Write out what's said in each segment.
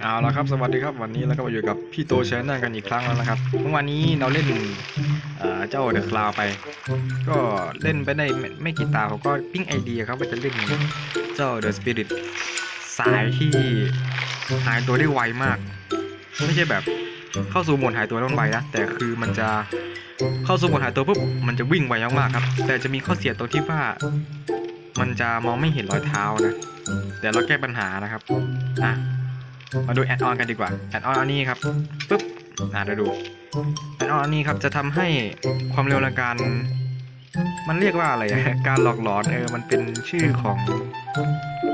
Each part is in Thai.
เอาละครับสวัสดีครับวันนี้เราก็มาอยู่กับพี่โตแชนแนลกันอีกครั้งแล้วนะครับเมื่อวานนี้เราเล่นเจ้าเดอะคลาวไป ก็เล่นไปได้ไม่กี่ตาเขาก็ปิ้งไอเดียครับว่าจะเล่นเจ้าเดอะสปิริตสายที่หายตัวได้ไวมาก ไม่ใช่แบบเข้าสู่โหมดหายตัวแล้วมันไวนะแต่คือมันจะเข้าสู่โหมดหายตัวปุ๊บมันจะวิ่งไวมากๆครับ แต่จะมีข้อเสียตรงที่ว่ามันจะมองไม่เห็นรอยเท้านะแต่เราแก้ปัญหานะครับอะ มาดูแอดออนกันดีกว่าแอดออนอันนี้ครับปุ๊บอ่าเดี๋ยวดูแอดออนอันนี้ครับจะทำให้ความเร็วในการ มันเรียกว่าอะไรการหลอกหลอนเออมันเป็นชื่อของ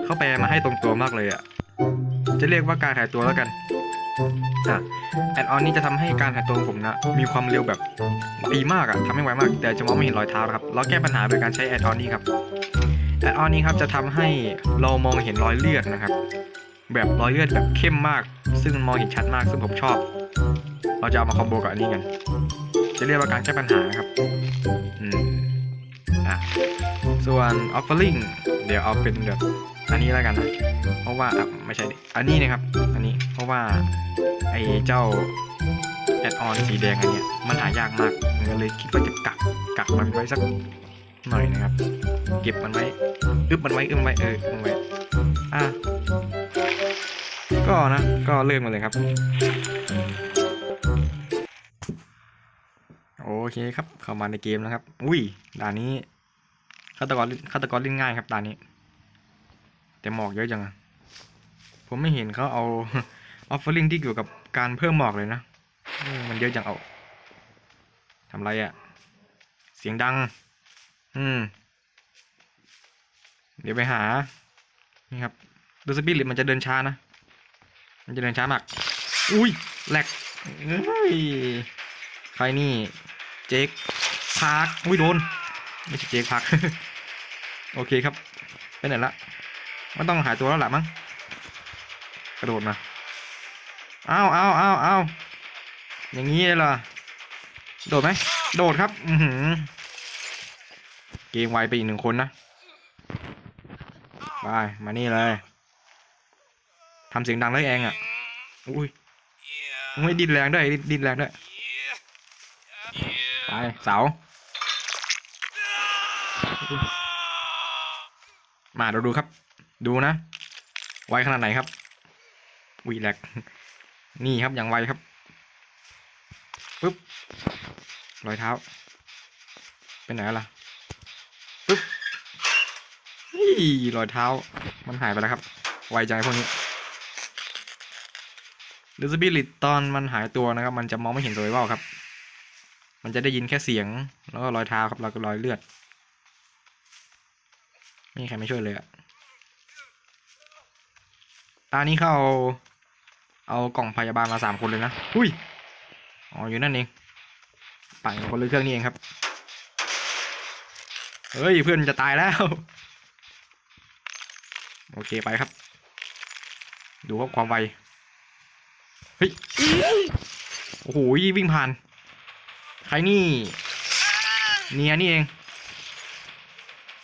เขาแปลมาให้ตรงตัวมากเลยอะจะเรียกว่าการหายตัวแล้วกันอะแอดออนนี้จะทำให้การหายตัวของผมนะมีความเร็วแบบดีมากอะทำให้ไวมาก แต่จะมองไม่เห็นรอยเท้าครับเราแก้ปัญหาโดยการใช้แอดออนนี้ครับแอดออนนี้ครับจะทำให้เรามองเห็นรอยเลือดนะครับ แบบรอยเลือดแบบเข้มมาก ซึ่งมองเห็นชัดมากซึ่งผมชอบ เราจะเอามาคอมโบกับอันนี้กัน จะเรียกว่าการแก้ปัญหาครับ อืม อะ ส่วน offering เดี๋ยวเอาเป็นแบบอันนี้แล้วกันนะ เพราะว่าอะไม่ใช่ อันนี้นะครับ อันนี้ เพราะว่าไอ้เจ้าแอดออนสีแดงอันเนี้ยมันหายากมากมก็เลยคิดว่าจะกักกักมันไว้สักหน่อยนะครับ เก็บมันไว้ อึบมันไว้ อึบมันไว้ เออมันไว้ อะ ก็นะ ก็เริ่มกันเลยครับ โอเคครับ เข้ามาในเกมแล้วครับ อุ้ย ด่านนี้ฆาตกรฆาตกรเล่นง่ายครับด่านนี้ แต่หมอกเยอะจังอะผมไม่เห็นเขาเอาออฟเฟอร์ลิงที่เกี่ยวกับการเพิ่มหมอกเลยนะ มันเยอะจังเอาทำไรอะเสียงดัง อืม เดี๋ยวไปหา นี่ครับดูสปิริตมันจะเดินช้านะ มันจะเดินช้ามาก อุ้ยแหลกเอ้ยใครนี่ เจคพาร์คอุ้ยโดน ไม่ใช่เจคพาร์คโอเคครับ ไปไหนละมันต้องหายตัวแล้วแหละมั้ง กระโดดมาอ้าวอ้าวอ้าวอ้าวอย่างนี้เลยเหรอ โดดไหม โดดครับ อือหือ เกมไวไปอีกหนึ่งคนนะ ไป มานี่เลย ทำเสียงดังเลยเองอะ อุ้ยไม่ดินแรงด้วยดินดินแรงด้วย ไป เสา มาเราดูครับ ดูนะ ไวขนาดไหนครับวีแลกนี่ครับอย่างไวครับปึ๊บรอยเท้า เป็นไหนล่ะปึ๊บนี่รอยเท้า มันหายไปแล้วครับ ไวจังไอ้พวกนี้ ดิสบิลิตตอนมันหายตัวนะครับ มันจะมองไม่เห็นตัวว่าครับ มันจะได้ยินแค่เสียง แล้วก็รอยเท้าครับแล้วก็รอยเลือดไม่มีใครไม่ช่วยเลยอะตานี้เขาเอาเอากล่องพยาบาลมาสามคนเลยนะ อุ้ย อ๋ออยู่นั่นเองปั่นคนเละเครื่องนี่เองครับ เฮ้ยเพื่อนจะตายแล้ว โอเคไปครับ ดูครับความไว ฮ้ย โอ้โหวิ่งผ่าน ใครนี่ เนียนี่เอง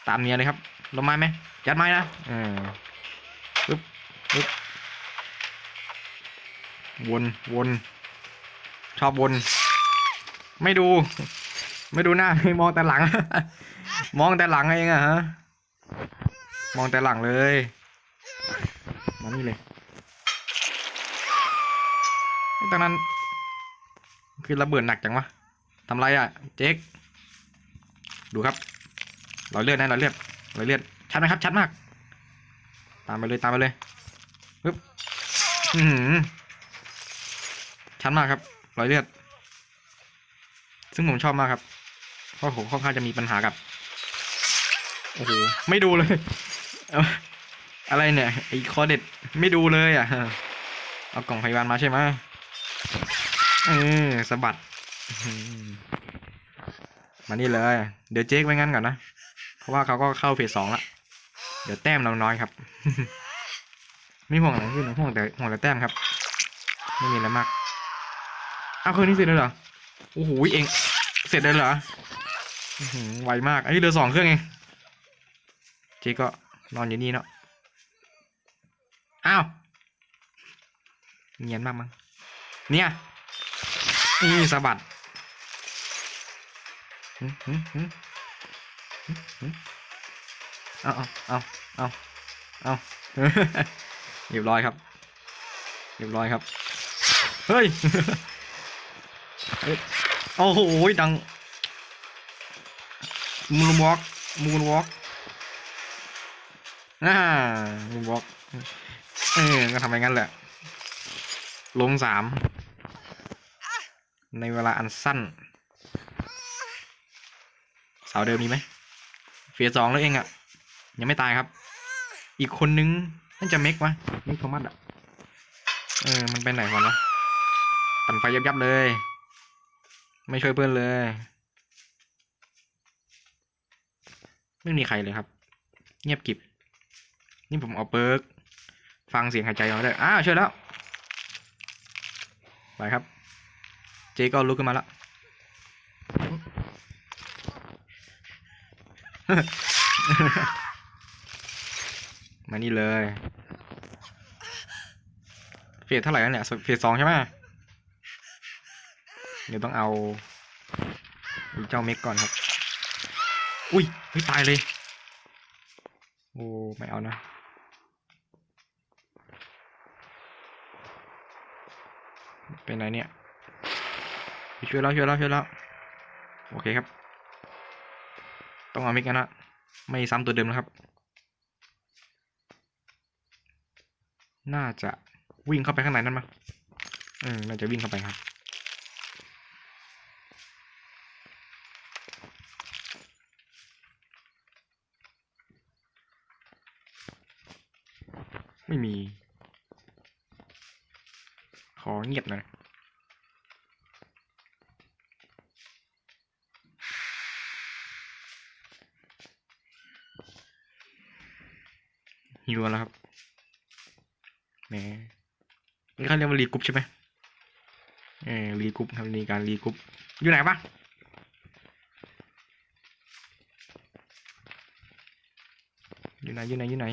ตามเนียเลยครับลงไม้ไหมยัดไม้นะเออปึ๊บปึ๊บวนวนชอบวน ไม่ดู ไม่ดูหน้าให้มองแต่หลัง มองแต่หลังเองอะฮะ มองแต่หลังเลย มานี่เลย ตอนนั้น คือระเบิดหนักจังวะทำไรอะ เจ๊กดูครับรอยเลือดนะรอยเลือดรอยเลือดชัดไหมครับชัดมาก ตามไปเลยตามไปเลยปึ๊บอือหือชัดมากครับรอยเลือด ซึ่งผมชอบมากครับ เพราะผมค่อนข้างจะมีปัญหากับโอ้โหไม่ดูเลยอาอะไรเนี่ยไอ้คอเด็ดไม่ดูเลยอะ เอากล่องพยาบาลมาใช่ไหม เออสะบัด มานี่เลย เดี๋ยวเจ๊กไว้งั้นก่อนนะ เพราะว่าเขาก็เข้าเฟสสองละ เดี๋ยวแต้มเราน้อยครับ ไม่ห่วงอะไรขึ้นห่วงแต่ห่วงแต่แต้มครับ ไม่มีอะไรมาก เอาคืนนี้เสร็จเลยเหรอ โอ้โหเอง เสร็จเลยเหรอไวมากไอ้เหลือสองเครื่องเอง เจ๊ก็นอนอยู่นี่เนาะ อ้าวเนียนมากมั้ง เนี่ยนี่สะบัดเอาเอาเอาเอาเอาเรียบร้อยครับเรียบร้อยครับ เฮ้ยเฮ้ยโอ้โห ดัง มูนวอล์กมูนวอล์กอ่ามูนวอล์กเออก็ทำไปงั้นแหละ ลงสาม ในเวลาอันสั้น เสาเดิมมีไหมเฟียสองแล้วเองอะ่ะ ยังไม่ตายครับ อีกคนนึงน่าจะเมกวะเมกโทมัสอะ เออ มันไปไหนก่อนวะปั่นไฟยับยับๆเลย ไม่ช่วยเพื่อนเลย ไม่มีใครเลยครับ เงียบกิบ นี่ผมเอาเปิร์กฟังเสียงหายใจมาได้ อ้าวช่วยแล้ว ไปครับ เจ๊ก็ลุกขึ้นมาแล้วมานี่เลย เฟสเท่าไหร่แล้วเนี่ยเฟสสองใช่ไหมเดี๋ยวต้องเอาเจ้าเมกก่อนครับ อุ้ยเฮ้ยตายเลย โอ้ไม่เอานะเป็นไรเนี่ย ช่วยแล้วช่วยแล้วช่วยแล้วโอเคครับ ต้องเอาเมกกันนะไม่ซ้ำตัวเดิมนะครับ น่าจะวิ่งเข้าไปข้างในนั่นมั้งอืมน่าจะวิ่งเข้าไปครับไม่มี ขอเงียบหน่อย หิวแล้วครับแหมนี่เขาเรียกว่ารีกรุ๊ปใช่ไหมเออรีกรุ๊ปครับมีการรีกรุ๊ปอยู่ไหนปะอยู่ไหนอยู่ไหนอยู่ไหน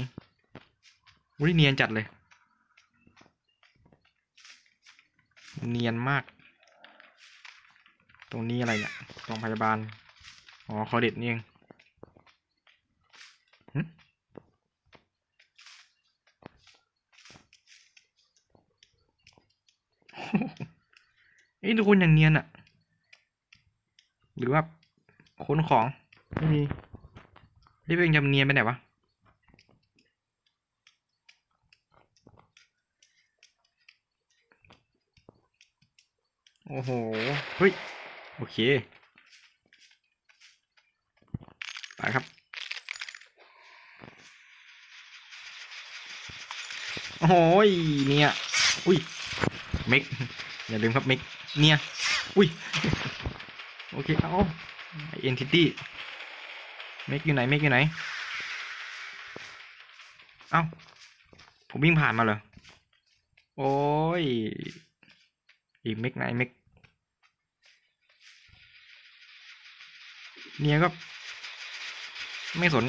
วิเนียนจัดเลย เนียนมาก ตรงนี้อะไรเนี่ยโรงพยาบาล อ๋อคอเด็ดนี่เอง เอ้ยทุกคนอย่างเนียนอะหรือว่าค้นของไม่มีรีบเองจำเนียนไปไหนวะโอ้โห เฮ้ย โอเค ไปครับ โอ้โหยเนี่ย อุ้ยเมกอย่าลืมครับเมกเนี่ยอุ้ยโอเคเอาเอนทิตี้เมกอยู่ไหนเมกอยู่ไหนเอ้าผมวิ่งผ่านมาเหรอโอ้ยอีกเมกไหนเมกเนี่ยก็ไม่สน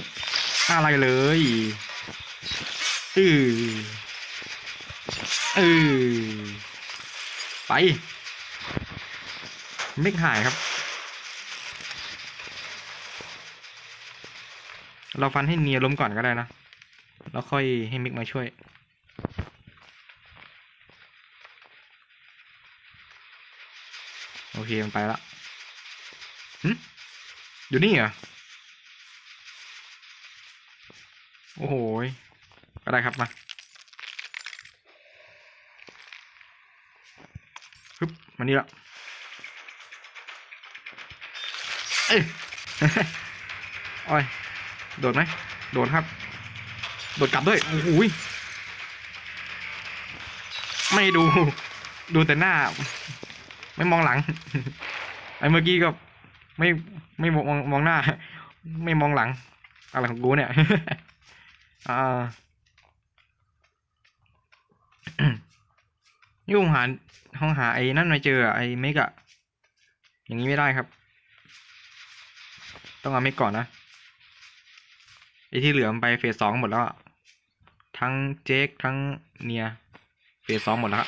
อะไรเลยเออเออ ไปเมกหายครับ เราฟันให้เนียล้มก่อนก็ได้นะ แล้วค่อยให้มิกมาช่วยโอเค มันไปละหึอยู่นี่เหรอ โอ้โหก็ได้ครับมาฮึบ มานี่ละเอ้ยโอ้ย โดดไหม โดดครับ โดดกลับด้วย โอ้โหยไม่ดู ดูแต่หน้า ไม่มองหลัง ไอ้เมื่อกี้ก็ไม่ไม่มองมองหน้า ไม่มองหลัง อะไรของกูเนี่ย อ่า นี่ผมหาห้องหาไอ้นั่นไม่เจออะไอ้เมกอะอย่างนี้ไม่ได้ครับ ต้องเอาเมกก่อนนะไอ้ที่เหลือมันไปเฟสสองหมดแล้วอะทั้งเจคทั้งเนียเฟสสองหมดแล้ว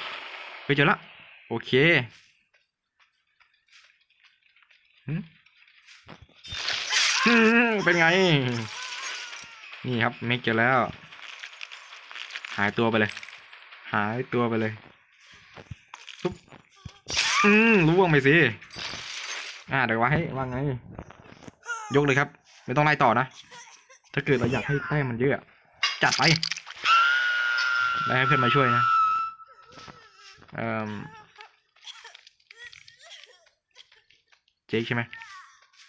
ไปเจอละโอเคเป็นไง นี่ครับเมกเจอแล้ว หายตัวไปเลย หายตัวไปเลย อืมล่วงไปสิ อ่าเดี๋ยวไว้ว่าไง ยกเลยครับ ไม่ต้องไล่ต่อนะ ถ้าเกิดเราอยากให้แต้มมันเยอะ จัดไป ได้ให้เพื่อนมาช่วยนะ เอ่อ เจ๊กใช่ไหม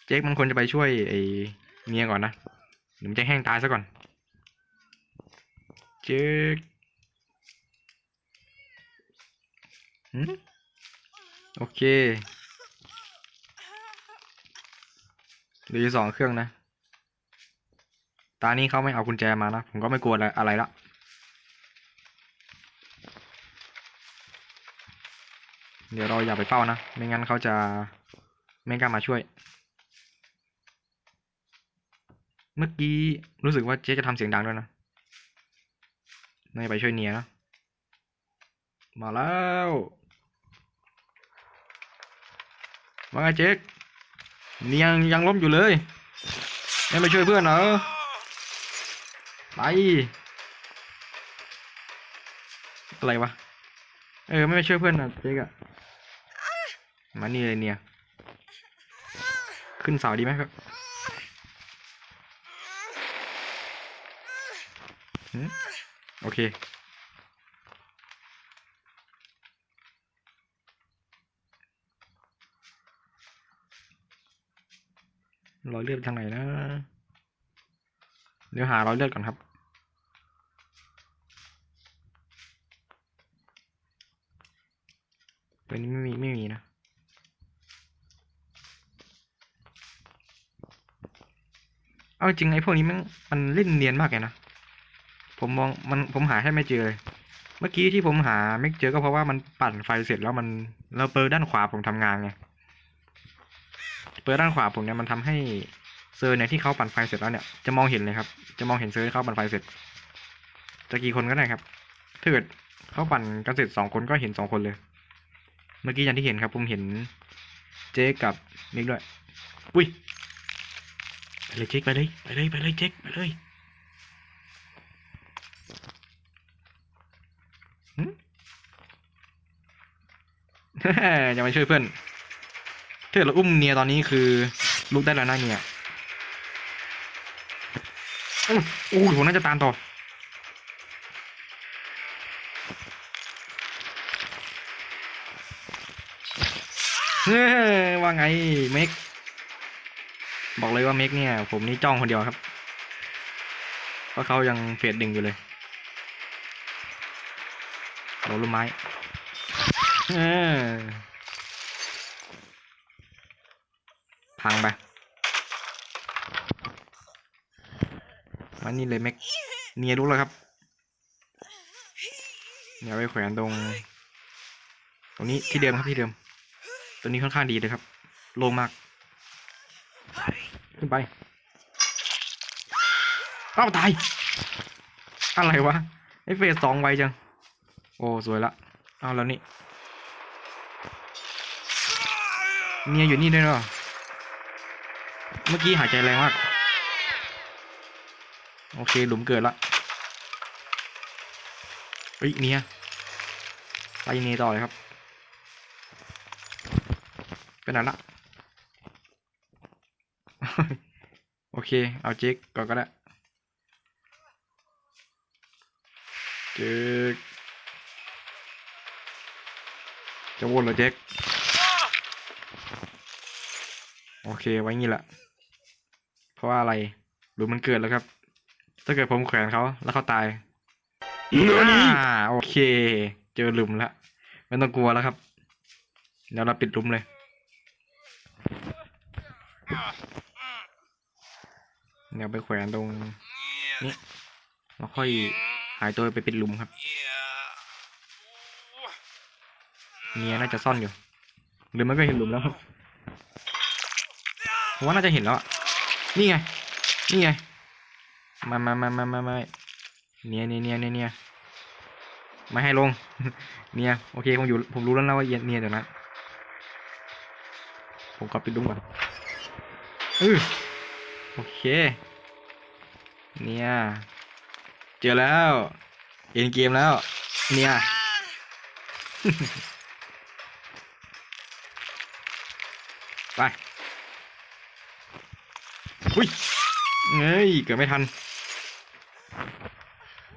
เจ๊กมันควรจะไปช่วยไอ้เมียก่อนนะเดี๋ยวมันจะแห้งตายซะก่อน เจ๊กหืม โอเคเหลืออยู่สองเครื่องนะ ตานี้เขาไม่เอากุญแจมานะ ผมก็ไม่กลัวอะไรอะไรละ เดี๋ยวเราอย่าไปเฝ้านะ ไม่งั้นเขาจะไม่กล้ามาช่วย เมื่อกี้รู้สึกว่าเจ๊จะทำเสียงดังด้วยนะน่าจะไปช่วยเนียนะ มาแล้ว ว่าไงเจ๊กนียยังยังล้มอยู่เลยยังไปช่วยเพื่อนเหรอไปอะไรวะเออไม่ไปช่วยเพื่อนนะเจ๊กอะมานี่เลยเนี่ย ขึ้นเสาดีไหมครับโอเค รอยเลือดทางไหนนะเดี๋ยวหารอยเลือดก่อนครับ ตัวนี้ไม่มีไม่มีนะเอาจริงไอ้พวกนี้มันมันเล่นเนียนมากเลยนะผมมองมันผมหาให้ไม่เจอเลย เมื่อกี้ที่ผมหาไม่เจอก็เพราะว่ามันปั่นไฟเสร็จแล้วมันเราเปิดด้านขวาผมทำงานไง เปิดด้านขวาผมเนี่ยมันทำให้เซอร์เนี่ยที่เขาปั่นไฟเสร็จแล้วเนี่ยจะมองเห็นเลยครับ จะมองเห็นเซอร์ที่เขาปั่นไฟเสร็จ จะกี่คนก็ได้ครับถ้าเกิดเขาปั่นกันเสร็จสองคนก็เห็นสองคนเลย เมื่อกี้อย่างที่เห็นครับผมเห็นเจ๊กับมิกด้วย อุ้ยไปเลยเจ๊กไปเลยไปเลยไปเลยเจ๊กไปเลยหึอย่ามาช่วยเพื่อน ถ้าเกิดเราอุ้มเนียตอนนี้คือลุกได้แล้วนะเนี่ยอู้อู้ผมน่าจะตามต่อ ว่าไงเมกบอกเลยว่าเมกเนี่ย ผมนี่จ้องคนเดียวครับ เพราะเขายังเฟดดึงอยู่เลยโดนลูกไม้ เออ พังไปมานี่เลยเมกเนียรู้แล้วครับเดี๋ยวไปแขวนตรง ตรงนี้ที่เดิมครับที่เดิม ตัวนี้ค่อนข้างดีเลยครับ โล่งมาก ขึ้นไปเอ้าตาย อะไรวะไอเฟสสองไวจัง โอ้สวยละเอาแล้วนี่ เนียอยู่นี่ด้วยเนาะ เมื่อกี้หายใจแรงมาก โอเค หลุมเกิดละเฮ้ยเนียไปเนียต่อเลยครับเป็นอะไรละโอเค เอาเจ๊กก่อนก็ได้เจ๊กจะวนเหรอเจ๊กโอเค ไว้งี้แหละ เพราะว่าอะไรหรือมันเกิดแล้วครับ ถ้าเกิดผมแขวนเขาแล้วเขาตายอ่าโอเค เจอหลุมแล้วไม่ต้องกลัวแล้วครับเดี๋ยวเราปิดหลุมเลยเดี๋ยวไปแขวนตรงนี้แล้วค่อยหายตัวไปปิดหลุมครับเมียน่าจะซ่อนอยู่ หรือมันก็เห็นหลุมแล้วครับผมว่าน่าจะเห็นแล้วอะ นี่ไง นี่ไง มามามามามามาเนียเนียเนียเนียเนียม่ให้ลง เนี่ย โอเค ผมอยู่ ผมรู้แล้วนะว่าเอียนเนี่ยเดี๋ยวนะ ผมกลับไปดูก่อนเออโอเค เนี่ย เจอแล้ว เอ็นเกมแล้ว เนี่ยไป อุ้ยเฮ้ย เกิดไม่ทัน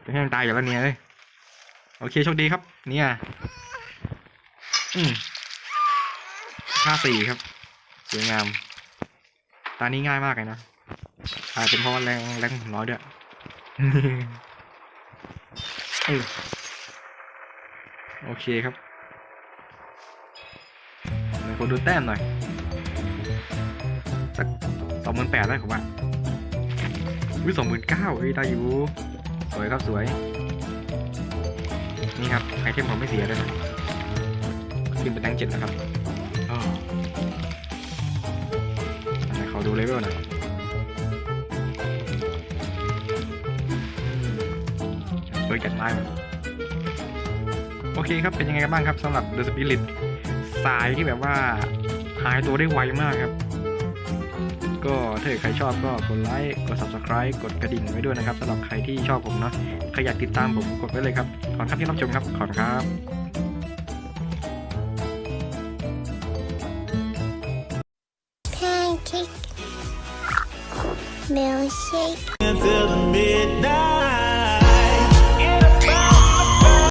จะให้มันตายอยู่แล้วเนี่ยเอ้ยโอเคโชคดีครับ เนี่ยอืมค่าสี่ครับ สวยงาม ตานี้ง่ายมากเลยนะอาจเป็นเพราะแรงแรงน้อยด้วยเอโอเคครับเดี๋ยวคนดูแต้มหน่อย องหมื่นแปดได้ผมว่าวิสองหมื่นเก้าเอ้ยได้อยู่สวยครับสวย นี่ครับไอเทมผมไม่เสียเลยนะขึ้นเป็นแตงเจ็ดแล้วครับอ้าวอันไหนขอดูเลเวลหน่อยเปิดกันไม้โอเคครับเป็นยังไงกันบ้างครับสำหรับ The Spirit สายที่แบบว่าหายตัวได้ไวมากครับ ก็ถ้าเกิดใครชอบก็กดไลค์กด subscribe กดกระดิ่งไว้ด้วยนะครับสำหรับใครที่ชอบผมเนาะใครอยากติดตามผมกดไว้เลยครับขอบคุณที่รับชมครับขอบคุณครับ pancake milkshake until the midnight